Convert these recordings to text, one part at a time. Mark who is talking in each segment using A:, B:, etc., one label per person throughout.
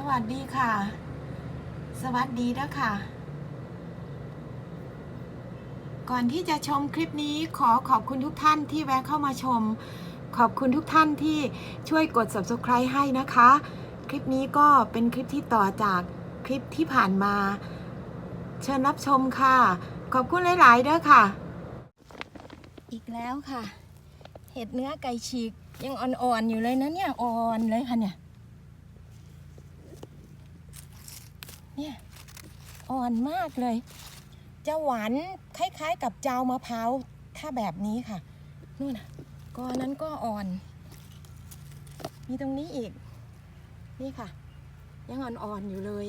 A: สวัสดีค่ะ สวัสดีนะค่ะ ก่อนที่จะชมคลิปนี้ขอขอบคุณทุกท่านที่แวะเข้ามาชม ขอบคุณทุกท่านที่ช่วยกด subscribe ให้นะคะ คลิปนี้ก็เป็นคลิปที่ต่อจากคลิปที่ผ่านมา เชิญรับชมค่ะ ขอบคุณหลาย ๆ เด้อค่ะ อีกแล้วค่ะ เห็ดเนื้อไก่ฉีกยังอ่อน ๆ อยู่เลยนะเนี่ยอ่อนเลยค่ะเนี่ย เนี่ยอ่อนมากเลย จะหวานคล้ายๆ กับเจ้ามะพร้าวถ้าแบบนี้ค่ะนู่นนะกอนั้นก็อ่อน มีตรงนี้อีก นี่ค่ะ ยังอ่อนๆอยู่เลย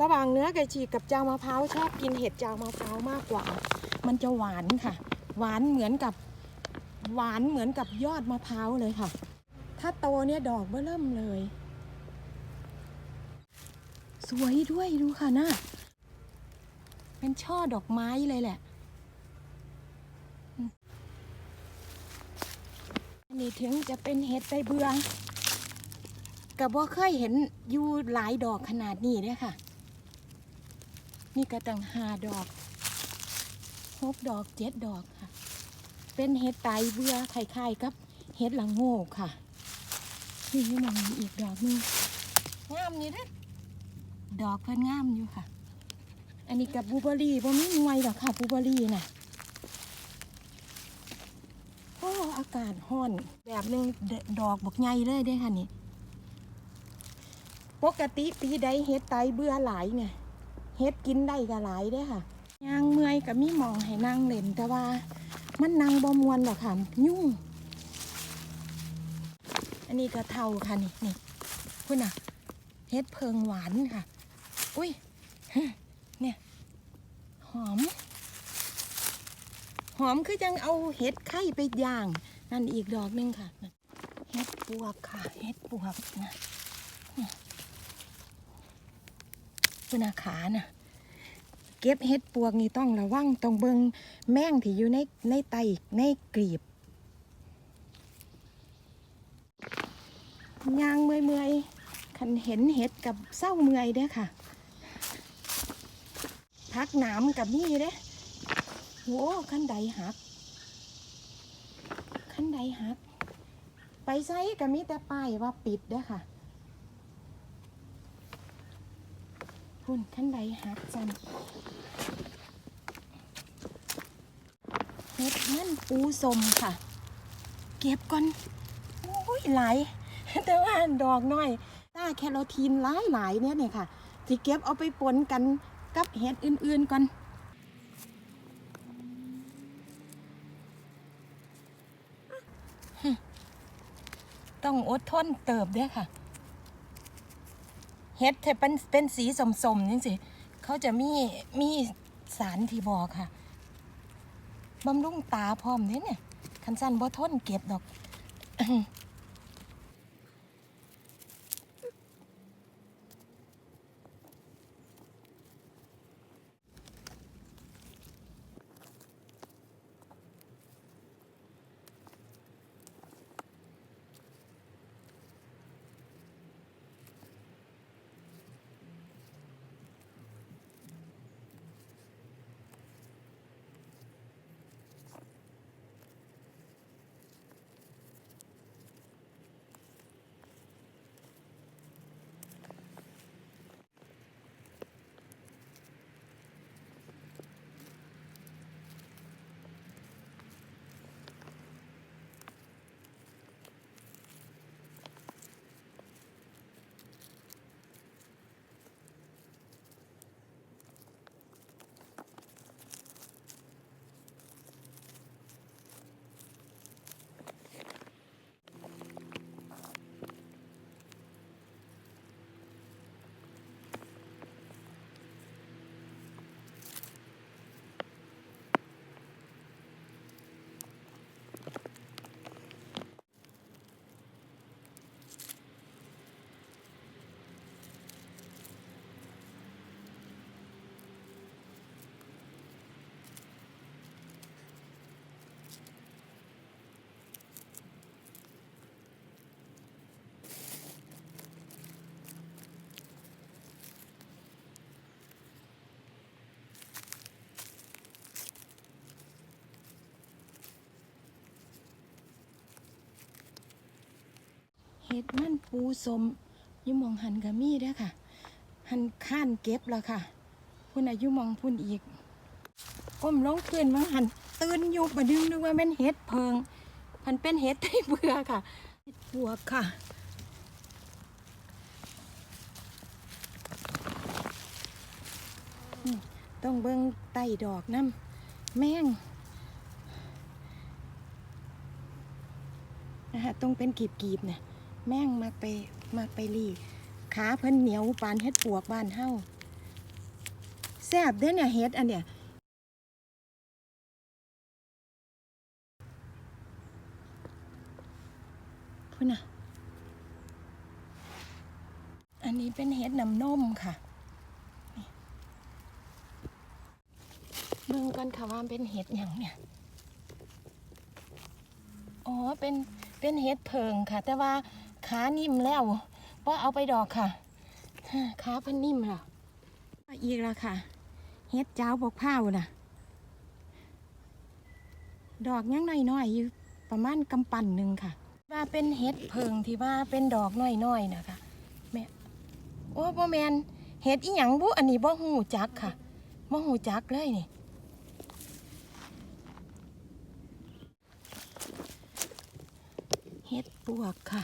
A: ระหว่างเนื้อไก่ฉีกกับเจ้ามะพร้าวชอบกินเห็ดเจ้ามะพร้าวมากกว่า มันจะหวานค่ะ หวานเหมือนกับหวานเหมือนกับยอดมะพร้าวเลยค่ะ ถ้าโตเนี่ยดอกเบ้อเริ่มเลย วยด้วยดูค่ะนะเป็นช่อดอกไม้เลยแหละ อันนี้ถึงจะเป็นเห็ดไตเบือกับว่าเคยเห็นอยู่หลายดอกขนาดนี้เด้ค่ะ นี่ก็ตั้งหาดอกหกดอกเจ็ดดอกค่ะ เป็นเห็ดไตเบือคล้ายๆกับเห็ดละโงกค่ะ นี่มองอีกดอกหนึงงามนี่ด้อ ดอกเพิ่นงามอยู่ค่ะ อันนี้กับบูเบอรี่บ่มีหน่วยหรอกค่ะบูเบอรี่น่ะโอ้อากาศร้อนแบบหนึงดอกบกใหญ่เลยด้อค่ะนี่ปกติปีใดเฮ็ดไตเบื่อหลายไงเฮ็ดกินได้ก็หลายด้อค่ะยางเมื่อยก็มีหมองให้นั่งเล่นแต่ว่ามันนั่งบ่มวนหรอกค่ะยุ่ง อันนี้ก็เท่าค่ะนี่นี่คุณน่ะเฮ็ดเพิงหวานค่ะ อุ้ยเนี่ย หอม หอมคือจังเอาเห็ดไข่ไปย่าง นั่นอีกดอกหนึงค่ะ เห็ดปวกค่ะ เห็ดปวกนะคุณอาขาน่ะ เก็บเห็ดปวกนี่ต้องระวังต้องเบิงแมงที่อยู่ในในไตในกลีบยางเมื่อยเมื่อยๆคันเห็นเห็ดกับเศร้าเมื่อยเด้อค่ะ พักหนามกับนี่เด้โว้ขั้นใดหัก ขั้นใดหัก ไปไซกับมีแต่ป้ายว่าปิดเด้อค่ะพุ่นขั้นใดหักจันเฮ็ดมันปูสมค่ะ เก็บก่อนโอ้ยหลายแต่ว่าดอกน้อยต้าแคโรทีนหลายหลายเนี่ยเนี่ยค่ะที่เก็บเอาไปปนกัน กับเห็ดอื่นๆก่อนต้องอดทนเติบเด้วยค่ะ เห็ดที่เป็นเป็นสีสมๆนี่สิเขาจะมีมีสารที่บอกค่ะบำรุงตาพร้อมเนี่ยเนี่ยคันสั้นบ่ทนเก็บดอก ดมันปูสมอยุมองหันกับมีเด้อค่ะ หันข้านเก็บแล้วค่ะ พุ่นอายุมองพุ่นอีกก้มลงพื้นมาหันตื่นอยู่ประดึงนึกว่าแม่นเห็ดเพิงมันเป็นเห็ดไต้เบื่อค่ะเห็ดปวกค่ะต้องเบิ่งไต่ดอกน้ำแมงนะคะต้องเป็นกีบๆเนี่ย แม่งมาไปมาไปรีขาเพิ่นเหนียวปานเฮ็ดปวกบ้านเฮาแซ่บเด้อเนี่ยเฮ็ดอันเนี้ยพุ่นน่ะอันนี้เป็นเฮ็ดน้ำนมค่ะเบิ่งกันค่ะว่ามเป็นเห็ดอย่างเนี่ยอ๋อเป็นเป็นเห็ดเพิงค่ะ แต่ว่า ขานิ่มแล้วว่าเอาไปดอกค่ะขาเพิ่นนิ่มแล้วอีกแล้วค่ะเห็ดเจ้าบกเผาน่ะ ดอกยังน้อยๆอยู่ประมาณกำปั่นหนึ่งค่ะ ว่าเป็นเห็ดเพิงที่ว่าเป็นดอกน้อยๆนะคะแม่โอ้บ่แมนเห็ดอีหยังบุอันนี้บ่หูจักค่ะบ่หูจักเลยนี่เฮ็ดปวกค่ะ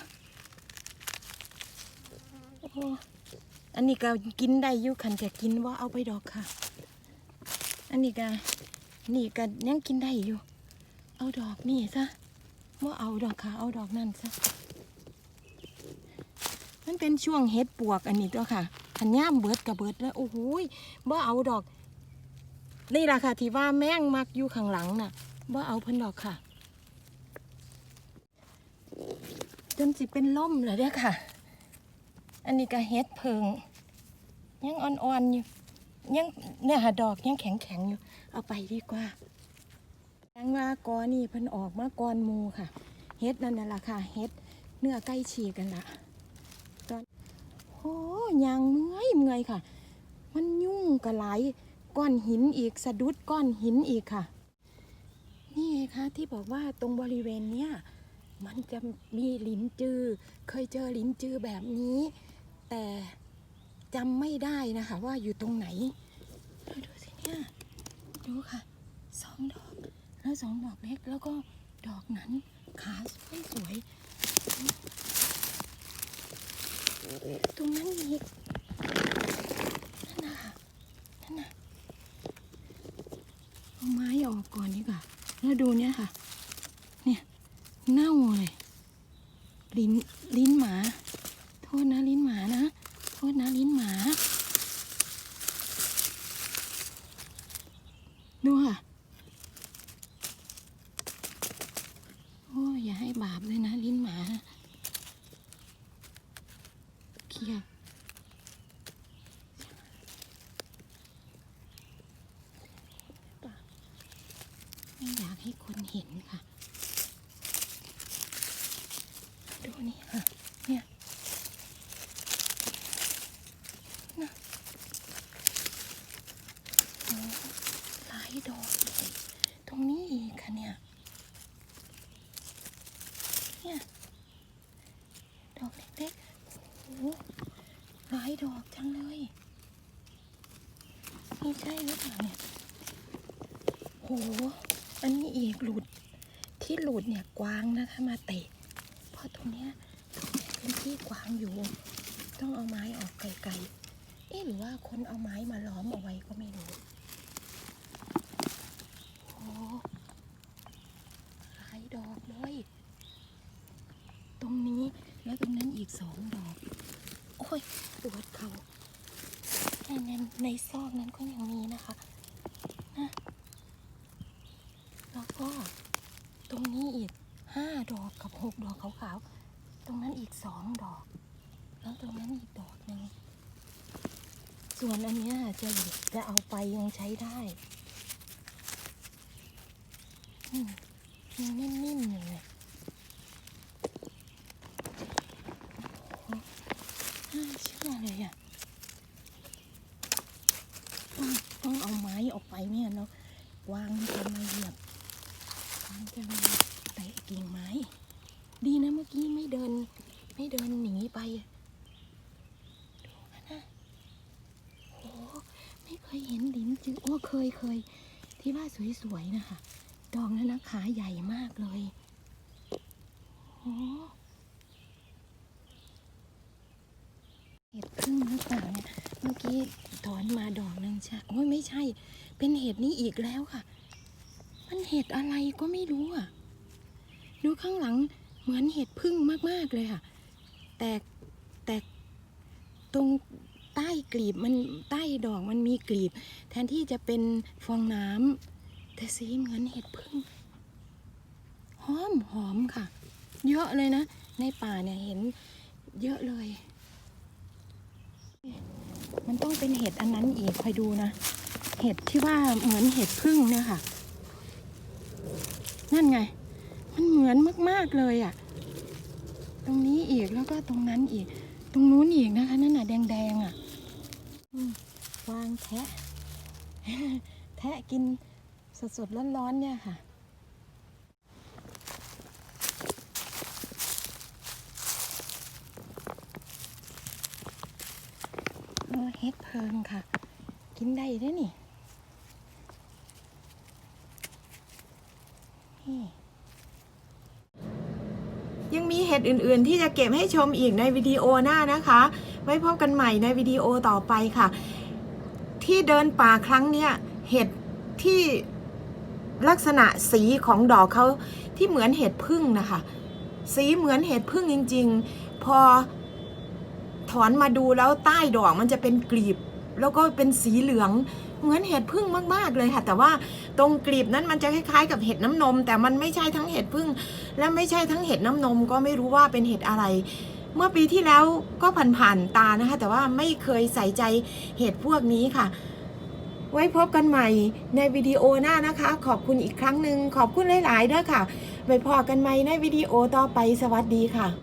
A: อันนี้ก็กินได้อยู่ขันจะกินว่าเอาไปดอกค่ะ อันนี้ก็นี่ก็ยังกินได้อยู่ เอาดอกนี่ซะว่าเอาดอกค่ะ เอาดอกนั่นซะมันเป็นช่วงเฮ็ดปวกอันนี้ตัวค่ะขันย่ามเบิดกับเบิดแล้วโอ้โหยบ่เอาดอก นี่แหละค่ะ ที่ว่าแม่งมักอยู่ข้างหลังน่ะบ่าเอาเพิ่นดอกค่ะจนสิเป็นล่มเลยเด้ค่ะ อันนี้ก็เฮ็ดเพิงยังอ่อนๆอยู่ยังเนี่ยค่ะดอกยังแข็งๆอยู่ เอาไปดีกว่ายังว่ากอนี่เพิ่นออกมากอนมูค่ะเฮ็ดนั่นน่ะล่ะค่ะเฮ็ดเนื้อใกล้ฉีกกันละตอนโอ้ยางเมื่อยเมื่อยค่ะ มันยุ่งกระไหลายก้อนหินอีกสะดุดก้อนหินอีกค่ะ นี่ไงคะที่บอกว่าตรงบริเวณเนี้ยมันจะมีลิ้นจือ เคยเจอลิ้นจือแบบนี้ แต่จำไม่ได้นะคะ ว่าอยู่ตรงไหนดูดูสิเนี่ยดูค่ะสองดอกแล้วสองดอกเล็กแล้วก็ดอกนั้นขาสวยสวยๆตรงนั้นอีกนั่นนะคะนั่นน่ะเอาไม้ออกก่อนดีกว่าแล้วดูเนี่ยค่ะ เนี่ยเน่าเลย ลิ้นลิ้นหมา โทษนะลิ้นหมานะ โทษนะลิ้นหมา ดูค่ะ โอ้ยอย่าให้บาปเลยนะ ลิ้นหมานะเคลียร์ ไม่อยากให้คนเห็นค่ะ ดูนี่ค่ะ เนี่ยนะโอ้หลายดอกเลยตรงนี้อีกค่ะเนี่ย เนี่ย ดอกเล็กๆโอ้หลายดอกจังเลยนี่ใช่หรือเปล่าเนี่ยโห อันนี้อีกหลุดที่หลุดเนี่ยกวางนะคะมาเตะ เพราะตรงเนี้ยเป็นที่กว้างอยู่ ต้องเอาไม้ออกไกลๆเอ๊หรือว่าคนเอาไม้มาล้อมเอาไว้ก็ไม่รู้โอ้หลายดอกเลยตรงนี้แล้วตรงนั้นอีกสองดอก โอ้ยปวดเขาในในในซอกนั้นก็ยังมีนะคะแล้วก็ตรงนี้อีก ห้าดอกกับหกดอกขาวๆ ตรงนั้นอีก สองดอก แล้วตรงนั้นอีกดอกหนึ่งส่วนอันนี้ยจะจะเอาไปยังใช้ได้ยังนิ่มๆอยู่เลยน่าเชื่อเลยอะต้องต้องเอาไม้ออกไปเนี่ยเนาะวางะมาเหยียบวางจะมา เตะกิ่งไม้ ดีนะเมื่อกี้ไม่เดิน ไม่เดิน อย่างนี้ไปอะดูกันนะโอ้ไม่เคยเห็นลิ้นจือโอ้ เคยที่ว่าสวยๆนะคะ ดอกนั้นนะขาใหญ่มากเลยโอ้เห็ดพึ่งหรือเปล่าเนี่ย เมื่อกี้ถอนมาดอกหนึ่งใช่โอ้ยไม่ใช่ เป็นเห็ดนี้อีกแล้วค่ะ มันเห็ดอะไรก็ไม่รู้อะ ดูข้างหลังเหมือนเห็ดพึ่งมากๆเลยค่ะ แต่แต่ตรง ใต้กลีบมันใต้ดอกมันมีกลีบ แทนที่จะเป็นฟองน้ำแต่สีเหมือนเห็ดพึ่งหอมหอมค่ะ เยอะเลยนะ ในป่าเนี่ยเห็นเยอะเลย มันต้องเป็นเห็ดอันนั้นอีกคอยดูนะ เห็ดที่ว่าเหมือนเห็ดพึ่งเนี่ยค่ะ นั่นไง มันเหมือนมากๆเลยอะ่ะ ตรงนี้อีกแล้วก็ตรงนั้นอีก ตรงนู้นอีกนะคะ นั่นน่ะแดงๆอะ่ะ วางแทะ แทะกินสดๆร้อนๆเนี่ยค่ะเฮ็ดเพิงค่ะ กินได้ด้วยนี่
B: ยังมีเห็ดอื่นๆ ที่จะเก็บให้ชมอีกในวิดีโอหน้านะคะ ไว้พบกันใหม่ในวิดีโอต่อไปค่ะ ที่เดินป่าครั้งเนี้ยเห็ดที่ลักษณะสีของดอกเขาที่เหมือนเห็ดพึ่งนะคะ สีเหมือนเห็ดพึ่งจริง ๆ พอถอนมาดูแล้วใต้ดอกมันจะเป็นกลีบ แล้วก็เป็นสีเหลือง เหมือนเห็ดพึ่งมาก ๆ เลยค่ะ แต่ว่าตรงกลีบนั้นมันจะคล้ายๆ กับเห็ดน้ำนม แต่มันไม่ใช่ทั้งเห็ดพึ่ง และไม่ใช่ทั้งเห็ดน้ำนม ก็ไม่รู้ว่าเป็นเห็ดอะไร เมื่อปีที่แล้วก็ผ่านๆตานะคะ แต่ว่าไม่เคยใส่ใจเห็ดพวกนี้ค่ะ ไว้พบกันใหม่ในวิดีโอหน้านะคะ ขอบคุณอีกครั้งหนึ่งขอบคุณหลายๆด้วยค่ะไว้พอกันใหม่ในวิดีโอต่อไปสวัสดีค่ะ